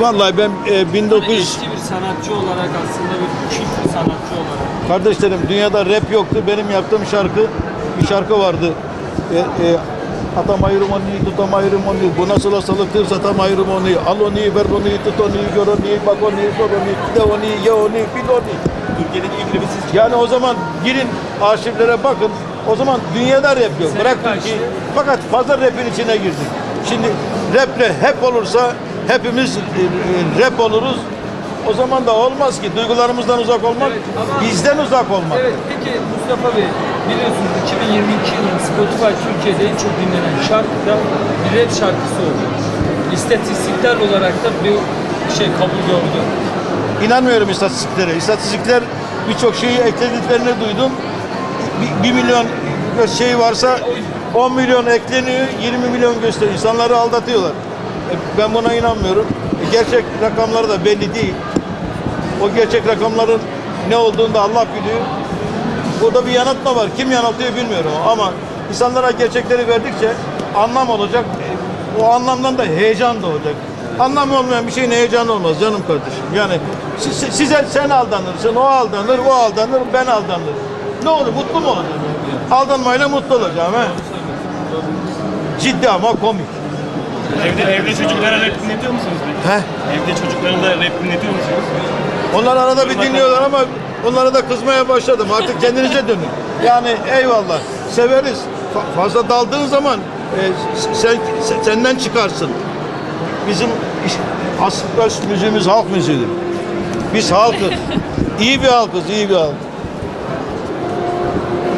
Vallahi ben e, 1900 Eski bir sanatçı olarak aslında bir kült bir sanatçı olarak. kardeşlerim dünyada rap yoktu. Benim yaptığım şarkı bir şarkı vardı. E, e, Atam ayrım onu, tutam ayrım onu. Bu nasıl hastalıktır satam ayrım onu. Al onu, ver onu, tut onu, gör onu, bak onu, sor onu, de onu, ye onu, bil onu. Türkiye'deki ilk rapi siz Yani o zaman girin arşivlere bakın. O zaman dünyada rap yok. Bırakın ki fakat fazla rapin içine girdik. Şimdi raple hep olursa hepimiz e, e, rap oluruz. O zaman da olmaz ki. Duygularımızdan uzak olmak, Evet, ama- bizden uzak olmak. Evet peki Mustafa Bey biliyorsunuz 2022 yılında Spotify Türkiye'de en çok dinlenen şarkı da bir rap şarkısı oldu. İstatistikler olarak da bir şey kabul gördü. İnanmıyorum istatistiklere. İstatistikler birçok şeyi eklediklerini duydum. Bir, bir milyon şey varsa 10 milyon ekleniyor, 20 milyon gösteriyor. İnsanları aldatıyorlar. E, Ben buna inanmıyorum. E, Gerçek rakamları da belli değil. O gerçek rakamların ne olduğunu da Allah biliyor. Burada bir yanıltma var. Kim yanıltıyor bilmiyorum ama insanlara gerçekleri verdikçe anlam olacak. E, O anlamdan da heyecan da olacak. Anlam olmayan bir şeyin heyecanı olmaz canım kardeşim. Yani si- size sen aldanırsın, o aldanır, o aldanır, ben aldanırım. Ne olur mutlu mu olacağım? Aldanmayla mutlu olacağım he. Ciddi ama komik. Evde, evde çocuklara rap dinletiyor musunuz? He? Evde çocuklara da rap dinletiyor musunuz? Onlar arada bir dinliyorlar ama onlara da kızmaya başladım. Artık kendinize dönün. Yani eyvallah. Severiz. Fa- fazla daldığın zaman e, sen sen- senden çıkarsın. Bizim iş- asıl müziğimiz halk müziğidir. Biz halkız. İyi bir halkız, iyi bir halk.